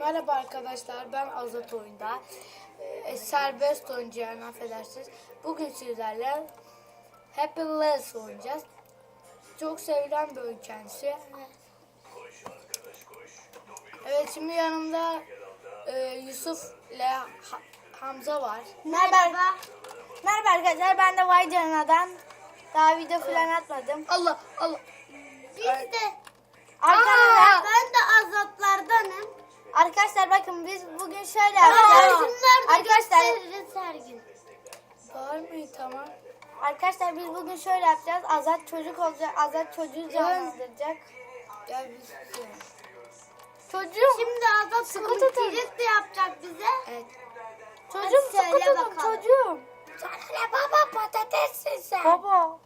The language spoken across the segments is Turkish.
Merhaba arkadaşlar ben Azat Oyunda. Ee, serbest oyuncu yani affedersiniz. Bugün sizlerle Happy Less oynayacağız. Çok sevilen bir oyun kendisi. Evet şimdi yanımda e, Yusuf ile Ha- Hamza var. Merhaba. Merhaba arkadaşlar ben de Vay Canana'dan daha video falan atmadım. Allah Allah. Biz de arkadaşlar ben de azatlardanım. Arkadaşlar bakın biz bugün şöyle yapacağız. Arkadaşlar Sergin. Bağırmayın tamam. Arkadaşlar biz bugün şöyle yapacağız. Azat çocuk olacak. Azat çocuğu canlandıracak. Gel biz. Çocuğum. Şimdi Azat Sıkı komikçilik de yapacak bize. Evet. Çocuğum Hadi söyle sıkı tutun bakalım. çocuğum. Sana ne baba patatessin sen. Baba.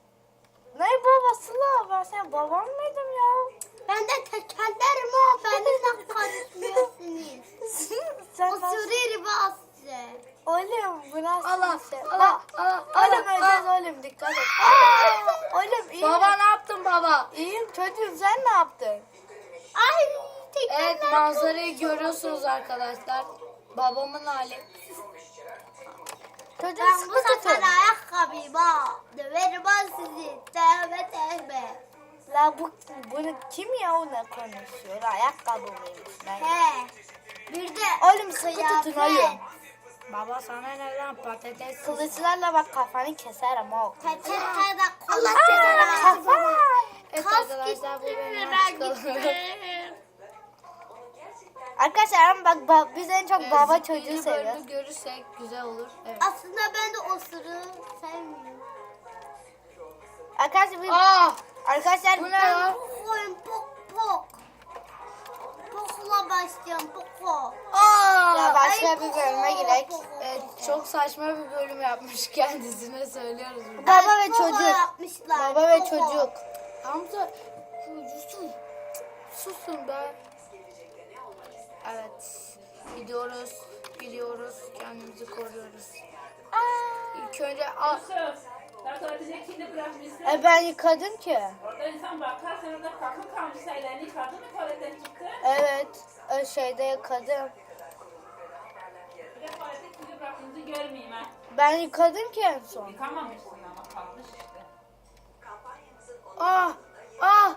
Ne babası la? Ben senin baban mıydım ya? Ben de tekerlerim o. Benimle karışmıyorsunuz. Sen O sürü size. Oğlum bu nasıl Allah bir şey? Allah Allah Oğlum Allah. öleceğiz oğlum dikkat et. Aa, oğlum iyi. Baba ne yaptın baba? İyiyim çocuğum sen ne yaptın? Ay tekerler. Evet manzarayı görüyorsunuz arkadaşlar. Babamın hali. Çocuğum Ben bu sefer ayakkabıyım ha. Döverim ben sizi. Tövbe tövbe. La bu bunu kim ya ona konuşuyor? Ayakkabı mıymış? Ben... He. Bir de Oğlum sıkı tutun oğlum. Baba sana ne lan patates? Kılıçlarla bak kafanı keserim o. Peçete de kola Kafa. Evet arkadaşlar bu benim. Arkadaşlar ama bak ba- biz en çok baba çocuğu seviyoruz. görürsek güzel olur. Evet. Aslında ben de o sırrı sevmiyorum. Arkadaşlar biz, Aa! arkadaşlar Bu ne Ben ya? pokoyum pok pok. Pokla başlayalım poko. Aa! Ya başka bir bölüme girek. Evet, çok saçma bir bölüm yapmış kendisine söylüyoruz. Baba ve çocuk. yapmışlar, Baba ve poko. çocuk. Hamza susun. Susun be. Evet. Gidiyoruz. Gidiyoruz. Kendimizi koruyoruz. İlk önce al. E ben yıkadım ki. Orada insan bakar, sen orada kakıl kalmış ellerini yıkadın mı tuvaletten çıktı? Evet. O şeyde yıkadım. Bir de tuvalete kimde bıraktığınızı görmeyeyim ha. Ben yıkadım ki en son. Yıkamamışsın ama kalmış işte. Ah! Ah!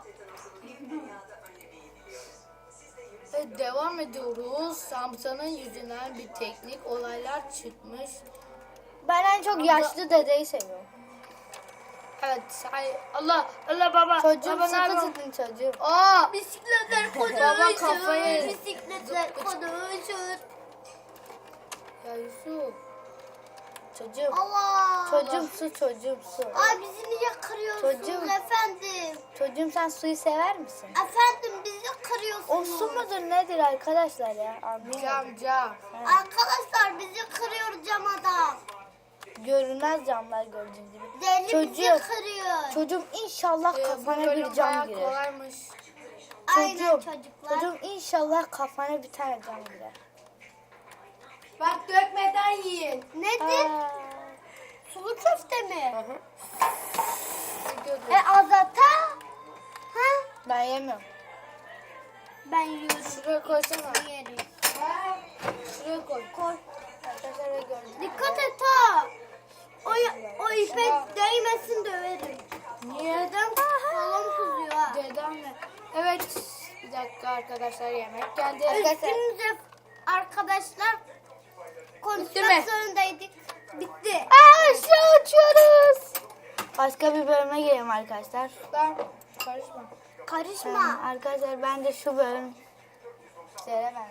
Evet, devam ediyoruz. Samsa'nın yüzünden bir teknik olaylar çıkmış. Ben en çok yaşlı dedeyi seviyorum. Evet, say Allah Allah baba. Çocuğum baba sıkı tutun çocuğum. Aa! Bisikletler Baba kafayı- konuşur. Bisikletler konuşur. Ya Yusuf. Çocuğum. Allah. Çocuğum su çocuğum su. Ay bizi niye kırıyorsunuz Çocuğum. efendim? Çocuğum sen suyu sever misin? Efendim bizi O kırıyorsunuz. su mudur nedir arkadaşlar ya? Anlayamadım. Cam cam. Arkadaşlar bizi kırıyor cam adam. Görünmez camlar gördüğünüz gibi. Deli bizi Çocuğum. kırıyor. Çocuğum inşallah Ee, bu kafana bölüm bir cam girer. kolaymış. Aynen Çocuğum. çocuklar. Çocuğum inşallah kafana bir tane cam girer. Bak dökmeden yiyin. Nedir? Aa. Sulu köfte mi? Gidiyorduk. E azata? Ha? Ben yemiyorum. Ben yiyorum. Şuraya koysana. Yerim. Şuraya koy. Koy. Dikkat et ha. O, o ipe değmesin döverim. Niye? Neden? Falan kızıyor ha. Dedemle. Evet. Bir dakika arkadaşlar yemek geldi. Üstümüze arkadaşlar konuşmak mi? zorundaydık. Bitti. Aa şu uçuyoruz. Başka bir bölüme gelelim arkadaşlar. Ben karışma. Karışma. Arkadaşlar ben de şu bölüm sevemem.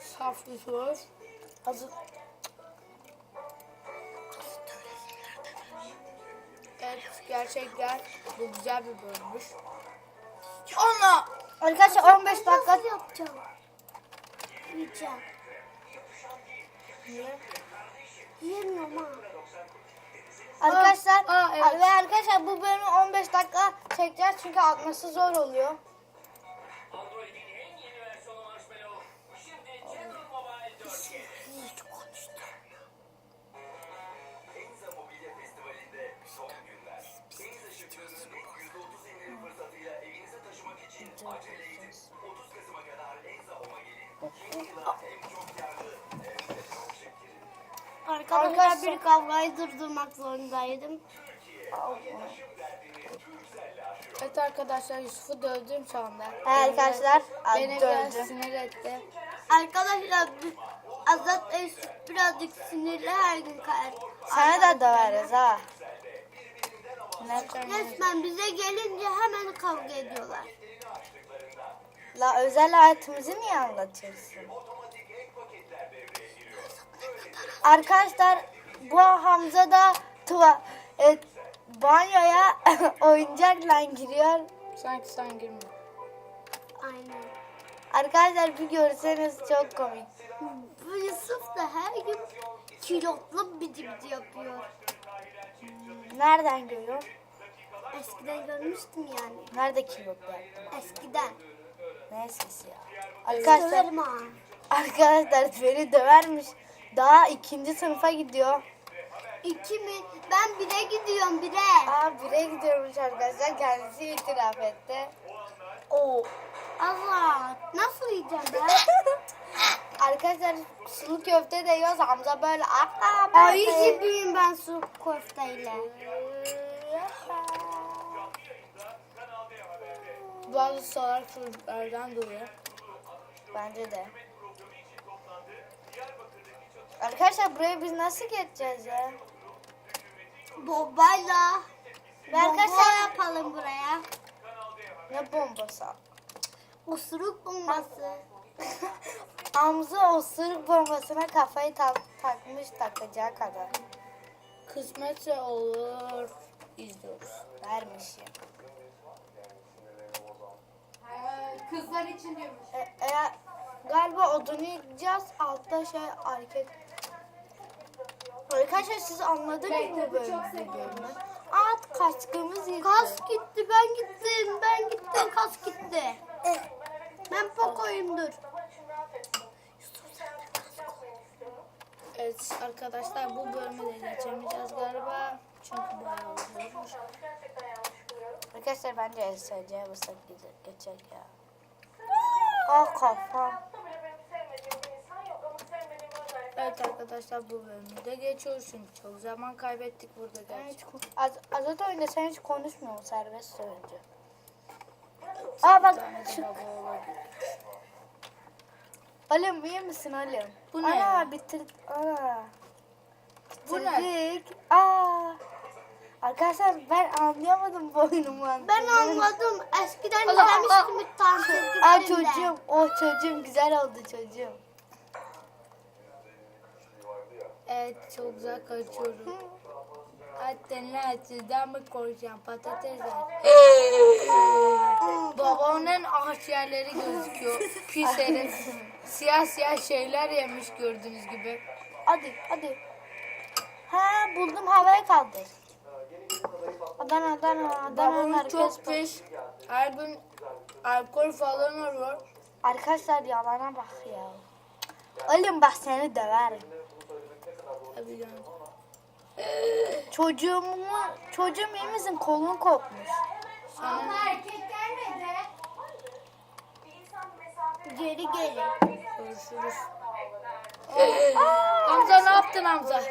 Saf bir söz. Hazır. Evet gerçekten bu güzel bir bölümmüş. Ona. Arkadaşlar 15 dakika yapacağım? Yiyeceğim. Niye? Yiyemiyorum ha. Arkadaşlar aa, evet. ve arkadaşlar bu bölümü 15 dakika çekeceğiz çünkü atması zor oluyor. Android'in en yeni versiyonu Marshmallow. Şimdi General Mobile 4G. Enza Mobilya Festivali'nde son günler. Enza şıklığının %30 indirim fırsatıyla evinize taşımak için acele edin. 30 Kasım'a kadar Enza Arkadaşlar bir kavgayı durdurmak zorundaydım. Evet arkadaşlar Yusuf'u dövdüm şu anda. Arkadaşlar Beni biraz sinir etti. Arkadaşlar Azat Eşit birazcık sinirli her gün kayar. Sana da döveriz ha. Resmen bize gelince hemen kavga ediyorlar. La özel hayatımızı niye anlatıyorsun? Arkadaşlar bu Hamza da tuva, e, banyoya oyuncakla giriyor. Sanki sen girme. Aynen. Arkadaşlar bir görseniz çok komik. Bu Yusuf da her gün kilotlu bici bici yapıyor. Nereden görüyor? Eskiden görmüştüm yani. Nerede kilot yaptım? Eskiden. Neyse ya. Arkadaşlar, Döverim ha. arkadaşlar beni dövermiş. Daha ikinci sınıfa gidiyor. İki mi? Ben bire gidiyorum bire. Aa bire gidiyormuş arkadaşlar. Kendisi itiraf etti. Oo. Azat nasıl yiyeceğim ben? Arkadaşlar sulu köfte de yiyoruz. Hamza böyle ben Ayı gibiyim ben su köfteyle. Bazı sorular çocuklardan dolayı. Bence de. Arkadaşlar buraya biz nasıl geçeceğiz ya? Bombayla. Ve Bomba arkadaşlar yapalım buraya. ne bombası? Usuruk bombası. Hamza o sırık bombasına kafayı tak- takmış takacağı kadar. Kısmetse olur. İzliyoruz. Vermiş ya. Kızlar için diyormuş. E, e, galiba odunu yıkacağız. Altta şey hareket. Arkadaşlar siz anladınız mı böyle bir bölümü? At kaskımız yıktı. Kas gitti ben gittim ben gittim kas gitti. Ben pokoyumdur. Evet arkadaşlar bu bölümü de geçemeyeceğiz galiba. Çünkü bayağı uzunmuş. Arkadaşlar bence SC basak geçecek ya. Ah kafam. Evet arkadaşlar bu bölümü de geçiyoruz çünkü çok zaman kaybettik burada gerçekten. Az, Azat oyunda sen hiç konuşmuyorsun serbest oyuncu. Aa bak şu. Oğlum iyi misin oğlum? Bu ne Ana bitir. Ana. Bu ne? Bitirdik. Aa. Arkadaşlar ben anlayamadım bu oyunu mantığını. Ben anladım. Eskiden Allah, bir tane çizgi Aa çocuğum. O çocuğum güzel oldu çocuğum. Evet çok güzel kaçıyorum. Hatta sizden mi konuşacağım patatesler? Babamın ağaç yerleri gözüküyor. Pis herif. Siyah siyah şeyler yemiş gördüğünüz gibi. Hadi hadi. Ha buldum havaya kaldır. Adana Adana Adana Babamın herkes. çok pis. Her gün alkol falan arıyor. Arkadaşlar yalana bak ya. Oğlum bak seni döverim. Tabii yani. Çocuğumu, çocuğum iyi misin? Kolun kopmuş. Geri geri. Görüşürüz. Hamza ne yaptın Hamza?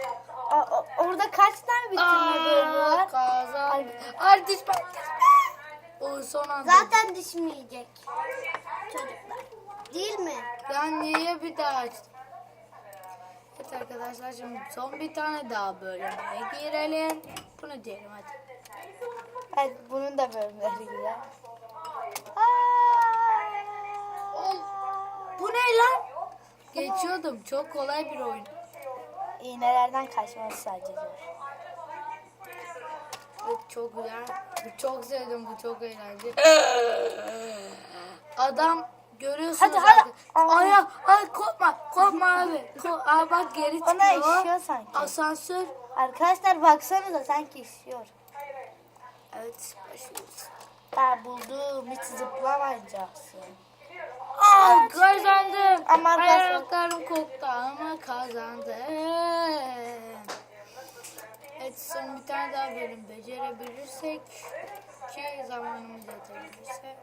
Aa, o- orada kaç tane bitirme bölümü Aa, var? kazan. Ay diş bak. O son anda. Zaten dişim yiyecek. Çocuklar. Değil mi? Ben niye bir daha açtım? Arkadaşlar şimdi son bir tane daha bölüme girelim. Bunu diyelim hadi. Evet bunun da bölümleri güzel. Bu ne lan? Geçiyordum. Çok kolay bir oyun. İğnelerden kaçması sadece zor. Çok güzel. Çok sevdim bu çok eğlenceli. Adam görüyorsunuz Hadi, hadi. zaten. Ay ay ay, korkma korkma abi. Ko Aa, bak geri Ona çıkıyor. işiyor sanki. Asansör. Arkadaşlar baksanıza sanki işiyor. Evet başlıyoruz. Ha buldum hiç zıplamayacaksın. Aa kazandım. Ama Ayaklarım koktu ama kazandım. Evet son bir tane daha bölüm becerebilirsek ki zamanımız yetebilirse